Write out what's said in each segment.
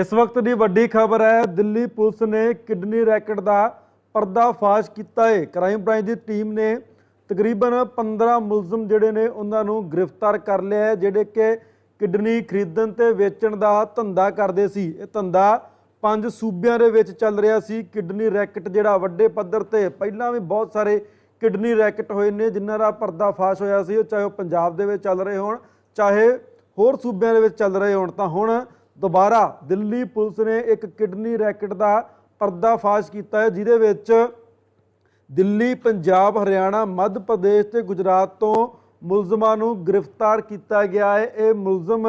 ਇਸ ਵਕਤ ਦੀ ਵੱਡੀ ਖਬਰ ਹੈ, ਦਿੱਲੀ ਪੁਲਿਸ ਨੇ ਕਿਡਨੀ ਰੈਕਟ ਦਾ ਪਰਦਾਫਾਸ਼ ਕੀਤਾ ਹੈ ਕ੍ਰਾਈਮ ਬ੍ਰਾਂਚ ਦੀ ਟੀਮ ਨੇ ਤਕਰੀਬਨ 15 ਮੁਲਜ਼ਮ ਜਿਹੜੇ ਨੇ ਉਹਨਾਂ ਨੂੰ ਗ੍ਰਿਫਤਾਰ ਕਰ ਲਿਆ ਹੈ, ਜਿਹੜੇ ਕਿ ਕਿਡਨੀ ਖਰੀਦਣ ਤੇ ਵੇਚਣ ਦਾ ਧੰਦਾ ਕਰਦੇ ਸੀ। ਇਹ ਧੰਦਾ ਪੰਜ ਸੂਬਿਆਂ ਦੇ ਵਿੱਚ ਚੱਲ ਰਿਹਾ ਸੀ। ਕਿਡਨੀ ਰੈਕਟ ਜਿਹੜਾ ਵੱਡੇ ਪੱਧਰ ਤੇ, ਪਹਿਲਾਂ ਵੀ ਬਹੁਤ ਸਾਰੇ ਕਿਡਨੀ ਰੈਕਟ ਹੋਏ ਨੇ, ਜਿਨ੍ਹਾਂ ਦਾ ਪਰਦਾਫਾਸ਼ ਹੋਇਆ ਸੀ, ਉਹ ਚਾਹੇ ਉਹ ਪੰਜਾਬ ਦੇ ਵਿੱਚ ਚੱਲ ਰਹੇ ਹੋਣ, ਚਾਹੇ ਹੋਰ ਸੂਬਿਆਂ ਦੇ ਵਿੱਚ ਚੱਲ ਰਹੇ ਹੋਣ। ਤਾਂ ਹੁਣ ਦੁਬਾਰਾ ਦਿੱਲੀ ਪੁਲਿਸ ਨੇ ਇੱਕ ਕਿਡਨੀ ਰੈਕਟ ਦਾ ਪਰਦਾਫਾਸ਼ ਕੀਤਾ ਹੈ, ਜਿਹਦੇ ਵਿੱਚ ਦਿੱਲੀ, ਪੰਜਾਬ, ਹਰਿਆਣਾ, ਮੱਧ ਪ੍ਰਦੇਸ਼ ਤੇ ਗੁਜਰਾਤ ਤੋਂ ਮੁਲਜ਼ਮਾਂ ਨੂੰ ਗ੍ਰਿਫਤਾਰ ਕੀਤਾ ਗਿਆ ਹੈ। ਇਹ ਮੁਲਜ਼ਮ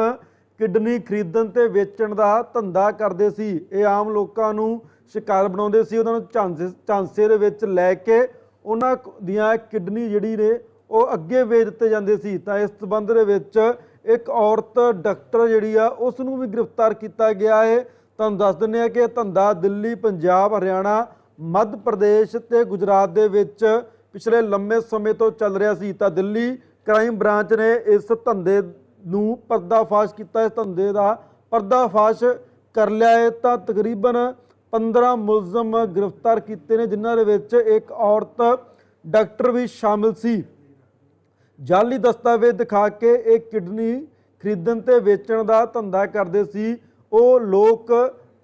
ਕਿਡਨੀ ਖਰੀਦਣ ਤੇ ਵੇਚਣ ਦਾ ਧੰਦਾ ਕਰਦੇ ਸੀ। ਇਹ ਆਮ ਲੋਕਾਂ ਨੂੰ ਸ਼ਿਕਾਰ ਬਣਾਉਂਦੇ ਸੀ। ਉਹਨਾਂ ਨੂੰ ਝਾਂਸੇ ਝਾਂਸੇ ਦੇ ਵਿੱਚ ਲੈ ਕੇ ਉਹਨਾਂ ਦੀਆਂ ਕਿਡਨੀ ਜਿਹੜੀ ਨੇ, ਉਹ ਅੱਗੇ ਵੇਚ ਦਿੱਤੇ ਜਾਂਦੇ ਸੀ। ਤਾਂ ਇਸ ਸਬੰਧ ਦੇ ਵਿੱਚ ਇੱਕ ਔਰਤ ਡਾਕਟਰ ਜਿਹੜੀ ਆ ਉਸ ਨੂੰ ਵੀ ਗ੍ਰਿਫਤਾਰ ਕੀਤਾ ਗਿਆ ਹੈ। ਤੁਹਾਨੂੰ ਦੱਸ ਦਿੰਦੇ ਆ ਕਿ ਇਹ ਧੰਦਾ ਦਿੱਲੀ, ਪੰਜਾਬ, ਹਰਿਆਣਾ, ਮੱਧ ਪ੍ਰਦੇਸ਼ ਤੇ ਗੁਜਰਾਤ ਦੇ ਵਿੱਚ ਪਿਛਲੇ ਲੰਮੇ ਸਮੇਂ ਤੋਂ ਚੱਲ ਰਿਹਾ ਸੀ। ਤਾਂ ਦਿੱਲੀ ਕ੍ਰਾਈਮ ਬ੍ਰਾਂਚ ਨੇ ਇਸ ਧੰਦੇ ਨੂੰ ਪਰਦਾਫਾਸ਼ ਕੀਤਾ। ਇਸ ਧੰਦੇ ਦਾ ਪਰਦਾਫਾਸ਼ ਕਰ ਲਿਆ ਹੈ। ਤਾਂ ਤਕਰੀਬਨ 15 ਮੁਲਜ਼ਮ ਗ੍ਰਿਫਤਾਰ ਕੀਤੇ ਨੇ, ਜਿਨ੍ਹਾਂ ਦੇ ਵਿੱਚ ਇੱਕ ਔਰਤ ਡਾਕਟਰ ਵੀ ਸ਼ਾਮਿਲ ਸੀ। ਜਾਲੀ ਦਸਤਾਵੇਜ਼ ਦਿਖਾ ਕੇ ਇਹ ਕਿਡਨੀ ਖਰੀਦਣ ਤੇ ਵੇਚਣ ਦਾ ਧੰਦਾ ਕਰਦੇ ਸੀ। ਉਹ ਲੋਕ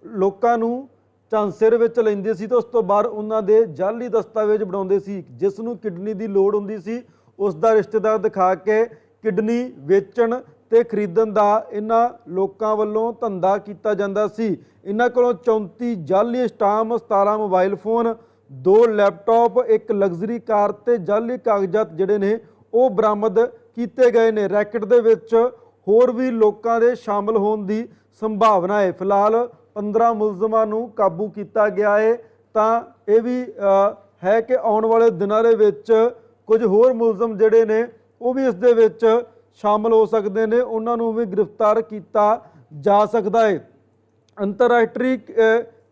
ਲੋਕਾਂ ਨੂੰ ਝਾਂਸੇ ਵਿੱਚ ਲੈਂਦੇ ਸੀ ਤੇ ਉਸ ਤੋਂ ਬਾਅਦ ਉਹਨਾਂ ਦੇ ਜਾਲੀ ਦਸਤਾਵੇਜ਼ ਬਣਾਉਂਦੇ ਸੀ। ਜਿਸ ਨੂੰ ਕਿਡਨੀ ਦੀ ਲੋੜ ਹੁੰਦੀ ਸੀ, ਉਸ ਦਾ ਰਿਸ਼ਤੇਦਾਰ ਦਿਖਾ ਕੇ ਕਿਡਨੀ ਵੇਚਣ ਤੇ ਖਰੀਦਣ ਦਾ ਇਹਨਾਂ ਲੋਕਾਂ ਵੱਲੋਂ ਧੰਦਾ ਕੀਤਾ ਜਾਂਦਾ ਸੀ। ਇਹਨਾਂ ਕੋਲੋਂ 34 ਜਾਲੀ ਸਟਾਮ 17 ਮੋਬਾਈਲ ਫੋਨ, ਦੋ ਲੈਪਟਾਪ, ਇੱਕ ਲਗਜ਼ਰੀ ਕਾਰ ਤੇ ਜਾਲੀ ਕਾਗਜ਼ਾਤ ਜਿਹੜੇ ਨੇ ਉਹ ਬਰਾਮਦ ਕੀਤੇ ਗਏ ਨੇ। ਰੈਕਟ ਦੇ ਵਿੱਚ ਹੋਰ ਵੀ ਲੋਕਾਂ ਦੇ ਸ਼ਾਮਲ ਹੋਣ ਦੀ ਸੰਭਾਵਨਾ ਹੈ। ਫਿਲਹਾਲ 15 ਮੁਲਜ਼ਮਾਂ ਨੂੰ ਕਾਬੂ ਕੀਤਾ ਗਿਆ ਹੈ ਤਾਂ ਇਹ ਵੀ ਹੈ ਕਿ ਆਉਣ ਵਾਲੇ ਦਿਨਾਂ ਦੇ ਵਿੱਚ ਕੁਝ ਹੋਰ ਮੁਲਜ਼ਮ ਜਿਹੜੇ ਨੇ, ਉਹ ਵੀ ਇਸ ਦੇ ਵਿੱਚ ਸ਼ਾਮਲ ਹੋ ਸਕਦੇ ਨੇ। ਉਹਨਾਂ ਨੂੰ ਵੀ ਗ੍ਰਿਫਤਾਰ ਕੀਤਾ ਜਾ ਸਕਦਾ ਹੈ ਅੰਤਰਰਾਸ਼ਟਰੀ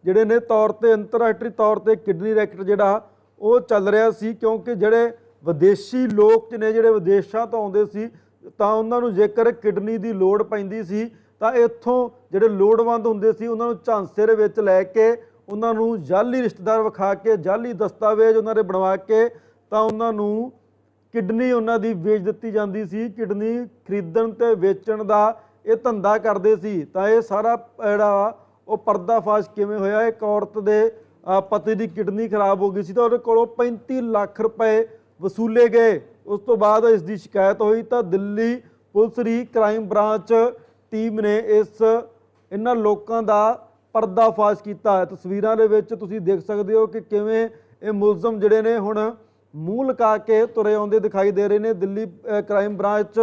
ਜਿਹੜੇ ਨੇ ਤੌਰ ਤੇ, ਅੰਤਰਰਾਸ਼ਟਰੀ ਤੌਰ ਤੇ ਕਿਡਨੀ ਰੈਕਟ ਜਿਹੜਾ, ਉਹ ਚੱਲ ਰਿਹਾ ਸੀ। ਕਿਉਂਕਿ ਜਿਹੜੇ ਵਿਦੇਸ਼ੀ ਲੋਕ ਨੇ ਜਿਹੜੇ ਵਿਦੇਸ਼ਾਂ ਤੋਂ ਆਉਂਦੇ ਸੀ, ਤਾਂ ਉਹਨਾਂ ਨੂੰ ਜੇਕਰ ਕਿਡਨੀ ਦੀ ਲੋੜ ਪੈਂਦੀ ਸੀ, ਤਾਂ ਇੱਥੋਂ ਜਿਹੜੇ ਲੋੜਵੰਦ ਹੁੰਦੇ ਸੀ, ਉਹਨਾਂ ਨੂੰ ਝਾਂਸੇ ਦੇ ਵਿੱਚ ਲੈ ਕੇ, ਉਹਨਾਂ ਨੂੰ ਜਾਲੀ ਰਿਸ਼ਤੇਦਾਰ ਵਿਖਾ ਕੇ ਜਾਲੀ ਦਸਤਾਵੇਜ਼ ਉਹਨਾਂ ਦੇ ਬਣਵਾ ਕੇ, ਤਾਂ ਉਹਨਾਂ ਨੂੰ ਕਿਡਨੀ ਉਹਨਾਂ ਦੀ ਵੇਚ ਦਿੱਤੀ ਜਾਂਦੀ ਸੀ। ਕਿਡਨੀ ਖਰੀਦਣ ਤੇ ਵੇਚਣ ਦਾ ਇਹ ਧੰਦਾ ਕਰਦੇ ਸੀ। ਤਾਂ ਇਹ ਸਾਰਾ ਜਿਹੜਾ ਵਾ, ਉਹ ਪਰਦਾਫਾਸ਼ ਕਿਵੇਂ ਹੋਇਆ? ਇੱਕ ਔਰਤ ਦੇ ਪਤੀ ਦੀ ਕਿਡਨੀ ਖਰਾਬ ਹੋ ਗਈ ਸੀ, ਤਾਂ ਉਹਦੇ ਕੋਲੋਂ 35 ਲੱਖ ਰੁਪਏ ਵਸੂਲੇ ਗਏ। ਉਸ ਤੋਂ ਬਾਅਦ ਇਸ ਦੀ ਸ਼ਿਕਾਇਤ ਹੋਈ ਤਾਂ ਦਿੱਲੀ ਪੁਲਿਸ ਦੀ ਕ੍ਰਾਈਮ ਬ੍ਰਾਂਚ ਟੀਮ ਨੇ ਇਸ ਇਹਨਾਂ ਲੋਕਾਂ ਦਾ ਪਰਦਾਫਾਸ਼ ਕੀਤਾ ਹੈ। ਤਸਵੀਰਾਂ ਦੇ ਵਿੱਚ ਤੁਸੀਂ ਦੇਖ ਸਕਦੇ ਹੋ ਕਿ ਕਿਵੇਂ ਇਹ ਮੁਲਜ਼ਮ ਜਿਹੜੇ ਨੇ ਹੁਣ ਮੂੰਹ ਲਗਾ ਕੇ ਤੁਰੇ ਆਉਂਦੇ ਦਿਖਾਈ ਦੇ ਰਹੇ ਨੇ। ਦਿੱਲੀ ਕ੍ਰਾਈਮ ਬ੍ਰਾਂਚ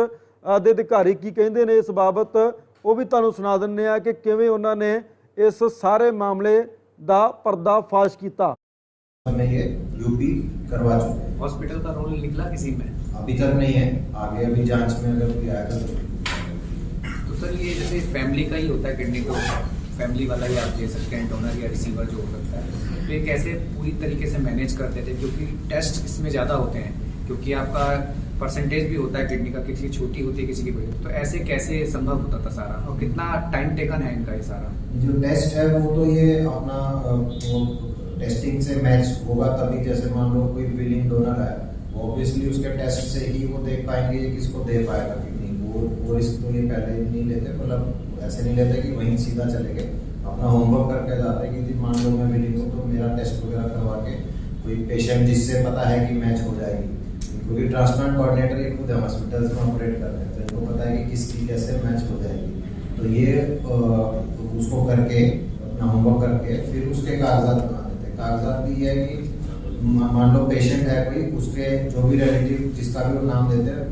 ਦੇ ਅਧਿਕਾਰੀ ਕੀ ਕਹਿੰਦੇ ਨੇ ਇਸ ਬਾਬਤ, ਉਹ ਵੀ ਤੁਹਾਨੂੰ ਸੁਣਾ ਦਿੰਨੇ ਆ ਕਿ ਕਿਵੇਂ ਉਹਨਾਂ ਨੇ ਇਸ ਸਾਰੇ ਮਾਮਲੇ ਦਾ ਪਰਦਾਫਾਸ਼ ਕੀਤਾ। में ये यूपी करवा चुके हैं। हॉस्पिटल का रोल निकला किसी में? अभी तक नहीं है। आगे अभी जाँच में अगर कोई आएगा तो तो सर ये जैसे फैमिली का ही होता है किडनी तो फैमिली वाला ही आप दे सकते हैं डोनर या रिसीवर जो हो सकता है तो ये कैसे पूरी तरीके से मैनेज करते थे? क्योंकि टेस्ट इसमें ज़्यादा होते हैं क्योंकि आपका परसेंटेज भी होता है किडनी का किसी की छोटी होती है किसी की बड़ी तो ऐसे कैसे संभव होता था सारा? और कितना टाइम टेकन है इनका ये सारा? जो टेस्ट है वो तो ये अपना टेस्टिंग से मैच होगा तभी जैसे मान लो कोई विलिंग डोनर है ऑब्वियसली उसके टेस्ट से ही वो देख पाएँगे ये किसको दे पाएगा किडनी वो वो रिस्क तो ये पहले नहीं लेते मतलब ऐसे नहीं लेते कि वहीं सीधा चले गए। अपना होमवर्क करके जाते हैं कि मान लो मैं विलिंग हूँ तो मेरा टेस्ट वगैरह करवा के कोई पेशेंट जिससे पता है कि मैच हो जाएगी। क्योंकि ट्रांसप्लांट कोऑर्डिनेटर ये खुद है हॉस्पिटल में ऑपरेट कर रहे हैं तो इनको पता है कि किसकी कैसे मैच हो जाएगी। तो ये अ, उसको करके अपना होमवर्क करके फिर उसके कागजात कागजात भी है कि मान लो पेशेंट है कोई उसके जो भी रिलेटिव जिसका भी वो नाम देते हैं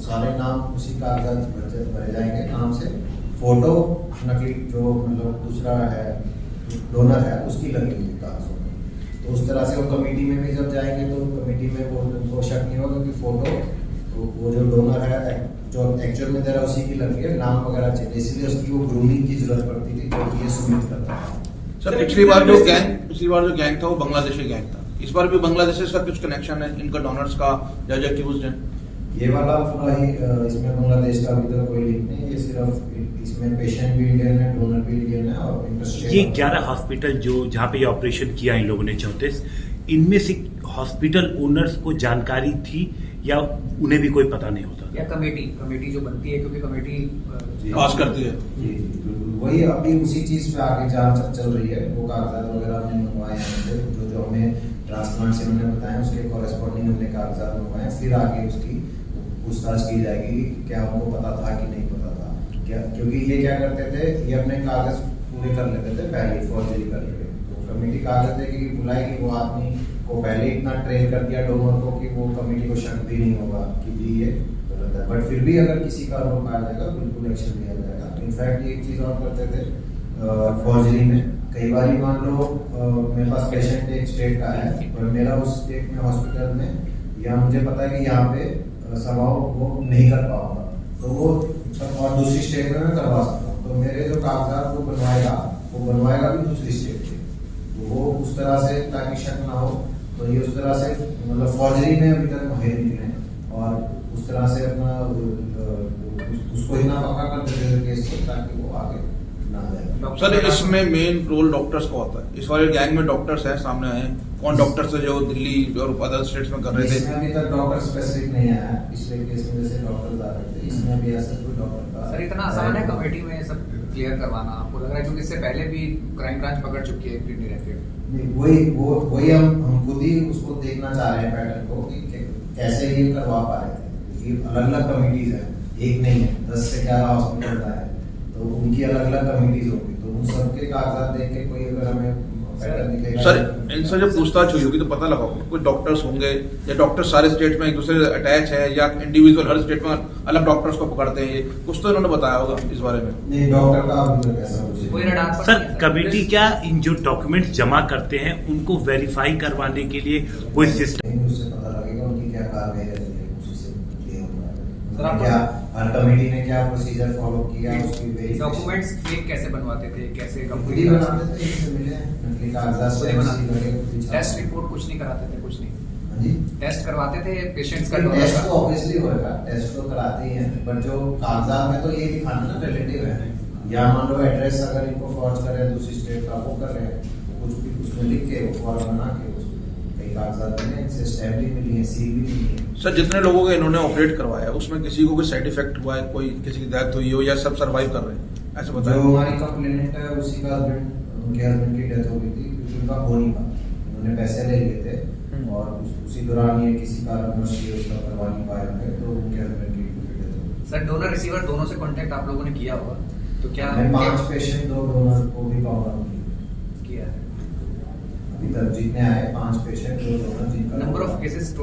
सारे नाम उसी कागजात भरे भरे जाएँगे नाम से। फ़ोटो नकली जो मतलब दूसरा है डोनर है उसकी लगेगी कागजों में। तो उस तरह से वो कमेटी में भी जब जाएँगे तो कमेटी में वो उनको शक नहीं होगा क्योंकि फ़ोटो तो वो जो डोनर है जो एक्चुअल में दे रहा है उसी की लगी है। नाम वगैरह चाहिए। इसलिए उसकी वो ग्रूमिंग की ज़रूरत पड़ती थी जो कि ये सुमित करता है सर पिछली बार जो गैंग पिछली बार जो गैंग था वो बांग्लादेशी गैंग था। इस बार भी बांग्लादेश से कुछ कनेक्शन है इनका डोनर्स का या जो एक्यूज हैं ये वाला पूरा ही इसमें बांग्लादेश का अभी तक कोई लिंक नहीं है ये सिर्फ़ इसमें पेशेंट भी इंडियन है डोनर भी इंडियन है और इंटरेस्टेड ये ग्यारह हॉस्पिटल जो जहाँ पे ये ऑपरेशन किया इन लोगों ने चौंतीस इनमें से हॉस्पिटल ओनर्स को जानकारी थी या उन्हें भी कोई पता नहीं होता? या कमेटी कमेटी जो बनती है क्योंकि कमेटी पास करती है। जी जी बिल्कुल। वही अभी उसी चीज़ पे आगे जाँच चल रही है। वो कागजात वगैरह हमने मंगवाए हैं जो जो हमें ट्रांसप्लांट से उन्होंने बताया, उसके कॉरेस्पॉन्डिंग हमने कागजात मंगवाए फिर आगे उसकी पूछताछ की जाएगी कि क्या उनको पता था कि नहीं पता था। क्या क्योंकि ये क्या करते थे, ये अपने कागज़ पूरे कर लेते थे, पहले फॉर्जरी कर लेते तो कमेटी कागज़ देगी कि बुलाएगी, वो आदमी को पहले इतना ट्रेन कर दिया डोमर को कि वो कमेटी को शक भी नहीं होगा कि ये गलत है। बट फिर भी अगर किसी का रोल पाया जाएगा, बिल्कुल एक्शन लिया जाएगा। इनफैक्ट एक चीज़ और करते थे फॉर्जरी में। कई बार मान लो मेरे पास पेशेंट एक स्टेट का है, और मेरा उस स्टेट में हॉस्पिटल में, या मुझे पता है कि यहाँ पे समाव वो नहीं कर पाऊँगा। तो वो और दूसरी स्टेट में मैं करवा सकता हूँ। तो मेरे जो कागजात वो बनवाएगा वो बनवाएगा भी दूसरी स्टेट के तो वो उस तरह से ताकि शक ना हो तो ये उस तरह से मतलब फौजरी में अभी तक माहिर निकले और उस तरह से अपना उसको इतना पक्का कर देते थे केस को ताकि वो आगे ना सर इसमें मेन रोल डॉक्टर्स का होता है। इस वाले गैंग में डॉक्टर्स हैं सामने आए कौन डॉक्टर्स है जो दिल्ली और अदर स्टेट्स में कर रहे इसमें थे अभी तक डॉक्टर स्पेसिफिक नहीं आया। है। पिछले केस में जैसे डॉक्टर आ रहे थे इसमें अभी ऐसा कोई डॉक्टर का सर इतना आसान है कमेटी में सब क्लियर करवाना। आपको लग रहा है क्योंकि इससे पहले भी क्राइम ब्रांच पकड़ चुकी है किडनी रैकेट नहीं, वही वो वही हम हम खुद ही उसको देखना चाह रहे हैं पैटर्न को कि कि कैसे ये करवा पा रहे थे ये अलग अलग कमिटीज है। एक नहीं है दस से ग्यारह हॉस्पिटल का है। तो उनकी अलग अलग कमिटीज होगी। तो उन सबके कागजात देख के कोई अगर हमें सर इनसे जब पूछताछ हुई होगी तो पता लगा होगा कोई डॉक्टर्स होंगे या डॉक्टर सारे स्टेट में एक दूसरे अटैच है या इंडिविजुअल हर स्टेट में अलग डॉक्टर्स को पकड़ते हैं कुछ तो इन्होंने बताया होगा इस बारे में। नहीं डॉक्टर का सर कमेटी क्या इन जो डॉक्यूमेंट्स जमा करते हैं उनको वेरीफाई करवाने के लिए कोई सिस्टम उससे पता लगेगा उनकी क्या कार्रवाई है उसी से क्लियर होगा सर, उन्होंने आप- क्या कमेटी ने क्या प्रोसीजर फॉलो किया उसकी डॉक्यूमेंट्स फेक कैसे बनवाते थे कैसे कंपनी बनाते थे? इनसे मिले नकली कागजात से छापा। टेस्ट रिपोर्ट कुछ नहीं कराते थे कुछ नहीं। हाँ जी। टेस्ट करवाते थे पेशेंट्स का टेस्ट तो ऑब्वियसली होगा टेस्ट तो कराते ही हैं बट जो कागजात में तो ये दिखाना ना रिलेटिव है। या मान लो एड्रेस अगर इनको फॉर्ज कर रहे हैं दूसरी स्टेट का वो कर रहे हैं तो कुछ भी उसमें लिख के वो फॉर्म बना के उसको कागजात बने इनसे स्टैम्प मिली है सील भी मिली है सर जितने लोगों को इन्होंने ऑपरेट करवाया उसमें किसी को कोई साइड इफ़ेक्ट हुआ है? कोई किसी की डेथ हुई हो या सब सरवाइव कर रहे हैं? ऐसे जो बताया हमारी कंप्लेनेंट है उसी का हस्बैंड उनके हस्बैंड की डेथ हो गई थी क्योंकि उनका हो नहीं पाया। उन्होंने पैसे ले लिए थे हम्म। और उस- उसी दौरान ये किसी कारणवश ये उसका करवा नहीं पाए होंगे तो उनके हस्बैंड की डेथ हो गई। सर डोनर रिसीवर दोनों से कांटेक्ट आप लोगों ने किया होगा? तो क्या हमने पाँच पेशेंट दो डोनर को भी पावर है अभी तक जितने आए पाँच पेशेंट वो जिनका नंबर ऑफ़ केसेस